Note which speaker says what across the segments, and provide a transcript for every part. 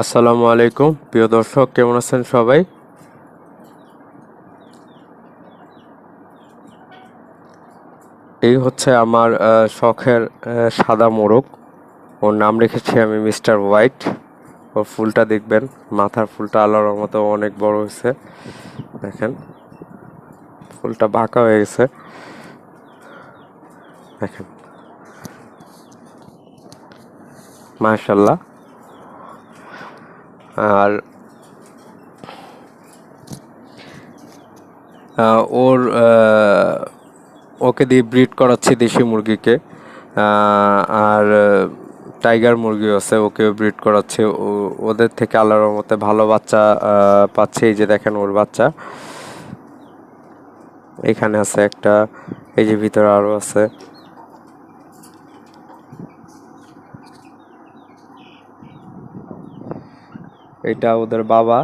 Speaker 1: আসসালামু আলাইকুম। প্রিয় দর্শক, কেমন আছেন সবাই? এই হচ্ছে আমার শখের সাদা মোরগ। ওর নাম রেখেছি আমি মিস্টার হোয়াইট। ওর ফুলটা দেখবেন, মাথার ফুলটা আল্লাহর মতো অনেক বড় হয়েছে। দেখেন, ফুলটা বাঁকা হয়ে গেছে। দেখেন। মাশাল্লাহ আর ওর ওকে দিয়ে ব্রিড করাচ্ছি দেশি মুরগিকে আর, টাইগার মুরগি আছে ওকে ব্রিড করাচ্ছে। ওদের থেকে আল্লাহর মতে ভালো বাচ্চা পাচ্ছে, এই যে দেখেন ওর বাচ্চা। এখানে আছে একটা, এই যে ভিতরে আরও আছে। এটা ওদের বাবা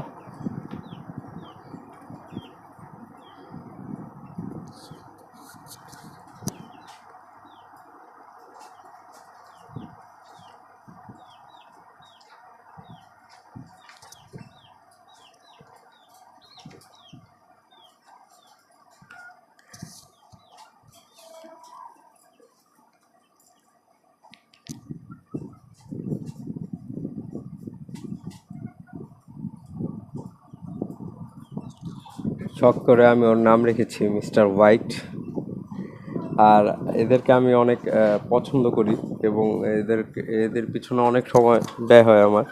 Speaker 1: শখ করে আমি ওর নাম রেখেছি মিস্টার হোয়াইট। আর এদেরকে আমি অনেক পছন্দ করি এবং এদের এদের পিছনে অনেক সময় ব্যয় হয় আমার।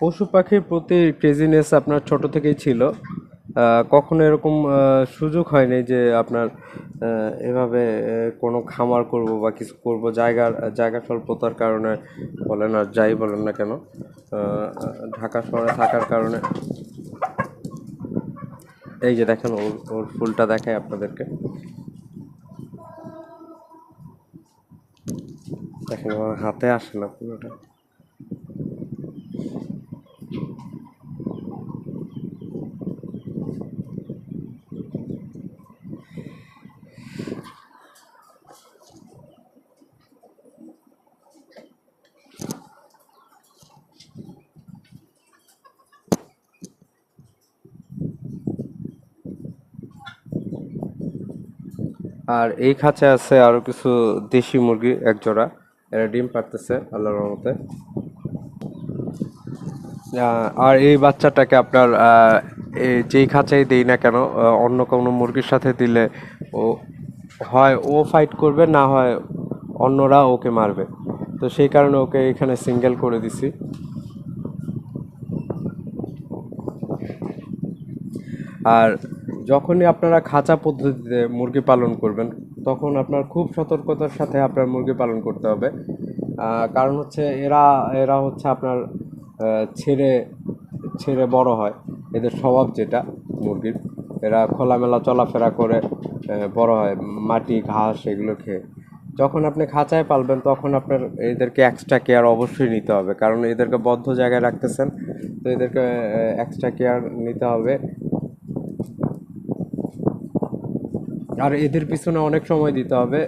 Speaker 1: পশু পাখির প্রতি ক্রেজিনেস আপনার ছোট থেকেই ছিল। কখনো এরকম সুযোগ হয়নি যে আপনার এভাবে কোনো খামার করব বা কিছু করব জায়গার জায়গা স্বল্পতার কারণে বলেন আর যাই বলেন না কেন ঢাকা শহরে থাকার কারণে। এই যে দেখেন, ওর ওর ফুলটা দেখায় আপনাদেরকে। দেখেন আমার হাতে আসে না পুরোটা। আর এই খাঁচে আছে আরও কিছু দেশি মুরগি, এক জোড়া। এরা ডিম পারতেছে আল্লাহর রহমতে। আর এই বাচ্চাটাকে আপনার যেই খাঁচাই দেই না কেন অন্য কোনো মুরগির সাথে দিলে ও, হয় ও ফাইট করবে, না হয় অন্যরা ওকে মারবে। তো সেই কারণে ওকে এখানে সিঙ্গেল করে দিছি। আর যখনই আপনারা খাঁচা পদ্ধতিতে মুরগি পালন করবেন, তখন আপনার খুব সতর্কতার সাথে আপনার মুরগি পালন করতে হবে। কারণ হচ্ছে এরা এরা হচ্ছে আপনার ছেড়ে ছেড়ে বড় হয়। এদের স্বভাব যেটা মুরগির। এরা খোলামেলা চলাফেরা করে বড় হয়। মাটি, ঘাস এগুলো খেয়ে। যখন আপনি খাঁচায় পালবেন, তখন আপনার এদেরকে এক্সট্রা কেয়ার অবশ্যই নিতে হবে। কারণ এদেরকে বদ্ধ জায়গায় রাখতেছেন, তো এদেরকে এক্সট্রা কেয়ার নিতে হবে। আর এদের পিছনে অনেক সময় দিতে হবে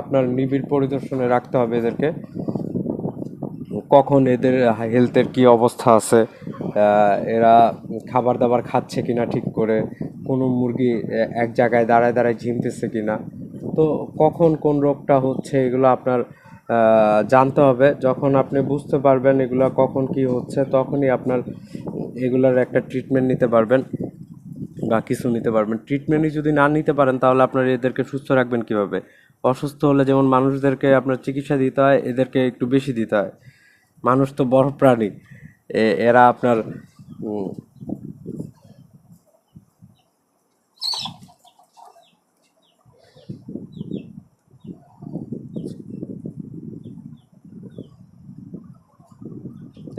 Speaker 1: আপনার নিবিড় পরিদর্শনে রাখতে হবে এদেরকে। কখন এদের হেলথের কি অবস্থা আছে এরা খাবার দাবার খাচ্ছে কিনা ঠিক করে, কোনো মুরগি এক জায়গায় দাঁড়ায় দাঁড়ায় ঝিমতেছে কিনা। তো কখন কোন রোগটা হচ্ছে এগুলো আপনার জানতে হবে। যখন আপনি বুঝতে পারবেন এগুলো কখন কি হচ্ছে, তখনই আপনার এগুলোর একটা ট্রিটমেন্ট নিতে পারবেন। বা কিছু নিতে পারবেন। ট্রিটমেন্টই যদি না নিতে পারেন, তাহলে আপনার এদেরকে সুস্থ রাখবেন কীভাবে? অসুস্থ হলে যেমন মানুষদেরকে আপনার চিকিৎসা দিতে হয়, এদেরকে একটু বেশি দিতে হয়। মানুষ তো বড় প্রাণী। এরা আপনার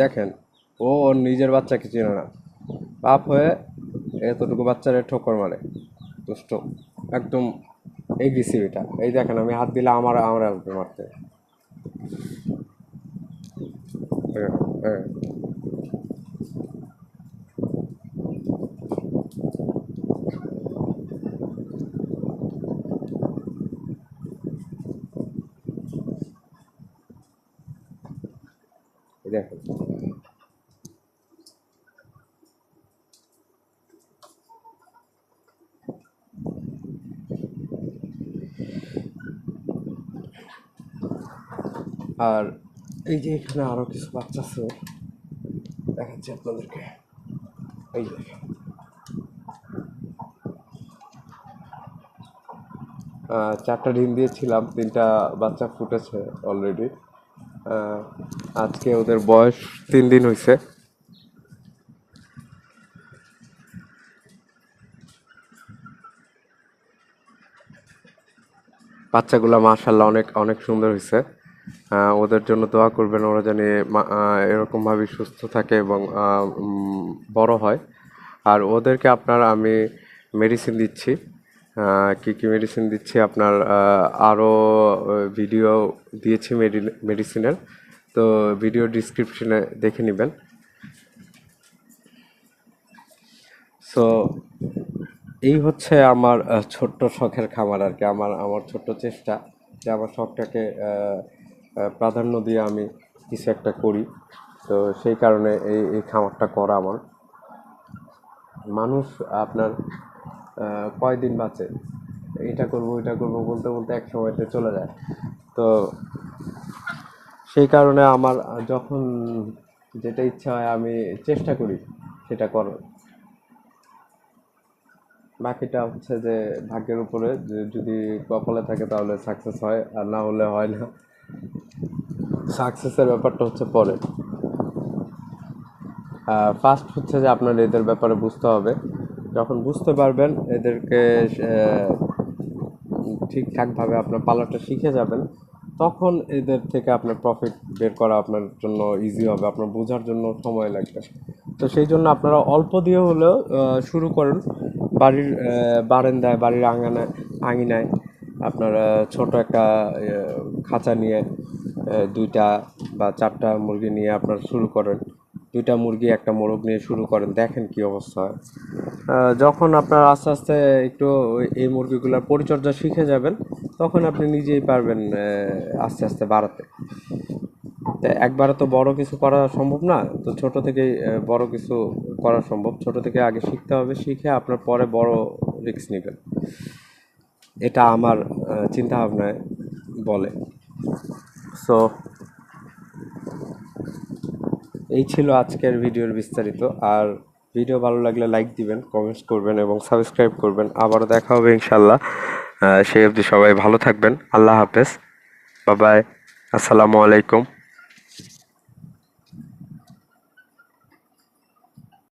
Speaker 1: দেখেন, ও ওর নিজের বাচ্চাকে চেনে না। বাপ হয়ে এতটুকু বাচ্চারা ঠোকর মারে, দুষ্ট, একদম এগ্রেসিভ এটা। এই দেখেন, আমি হাত দিলে আমার আমার আসবে মারতে। হ্যাঁ আর এই যে এখানে আরও কিছু বাচ্চা আছে। দেখাচ্ছি আপনাদেরকে। এই যে চারটা ডিম দিয়েছিলাম, তিনটা বাচ্চা ফুটেছে অলরেডি আজকে ওদের বয়স তিন দিন হয়েছে বাচ্চাগুলো মাশাল্লাহ অনেক অনেক সুন্দর হয়েছে ওদের জন্য দোয়া করবেন, ওরা মা- এরকমভাবে সুস্থ থাকে এবং বড় হয়। আর ওদেরকে আপনার আমি মেডিসিন দিচ্ছি। কি কি মেডিসিন দিচ্ছি? আপনার আরও ভিডিও দিয়েছি মেডিসিনের তো ভিডিও ডিসক্রিপশনে দেখে নেবেন। সো এই হচ্ছে আমার ছোট্ট শখের খামার আর কি। আমার আমার ছোট্ট চেষ্টা যে আমার শখটাকে প্রাধান্য দিয়ে আমি কিছু একটা করি। তো সেই কারণে এই এই খামারটা করা আমার। মানুষ আপনার কয়দিন বাঁচে? এটা করব এটা করব বলতে বলতে এক সময়তে চলে যায়। তো সেই কারণে আমার, যখন যেটা ইচ্ছা হয় আমি চেষ্টা করি সেটা করার। বাকিটা হচ্ছে যে, ভাগ্যের উপরে যদি কপালে থাকে তাহলে সাকসেস হয়, আর না হলে হয় না। সাকসেসের ব্যাপারটা হচ্ছে পরে ফার্স্ট হচ্ছে যে আপনার এদের ব্যাপারে বুঝতে হবে। যখন বুঝতে পারবেন, এদেরকে ঠিকঠাকভাবে আপনার পালাটা শিখে যাবেন, তখন এদের থেকে আপনার প্রফিট বের করা আপনার জন্য ইজি হবে, আপনার বোঝার জন্য সময় লাগবে। তো সেই জন্য আপনারা অল্প দিয়ে হলেও শুরু করেন বাড়ির বারান্দায়, বাড়ির আঙানায়, আঙিনায়। আপনার ছোট একটা খাঁচা নিয়ে দুইটা বা চারটা মুরগি নিয়ে আপনার শুরু করেন। দুইটা মুরগি একটা মোরগ নিয়ে শুরু করেন দেখেন কি অবস্থা হয়। যখন আপনার আস্তে আস্তে একটু এই মুরগিগুলোর পরিচর্যা শিখে যাবেন তখন আপনি নিজেই পারবেন আস্তে আস্তে বাড়াতে। তা একবারে তো বড় কিছু করা সম্ভব না তো ছোট আহ, বড় কিছু করা সম্ভব। ছোট থেকে আগে শিখতে হবে শিখে আপনার পরে বড় রিস্ক নেবেন। এটা আমার চিন্তা ভাবনায় বলে। সো এই ছিল আজকের ভিডিওর বিস্তারিত। আর ভিডিও ভালো লাগলে লাইক দিবেন কমেন্টস করবেন এবং সাবস্ক্রাইব করবেন। আবারও দেখা হবে ইনশাল্লাহ সেই অবধি সবাই ভালো থাকবেন। আল্লাহ হাফেজ। বাবাই আসসালামু আলাইকুম।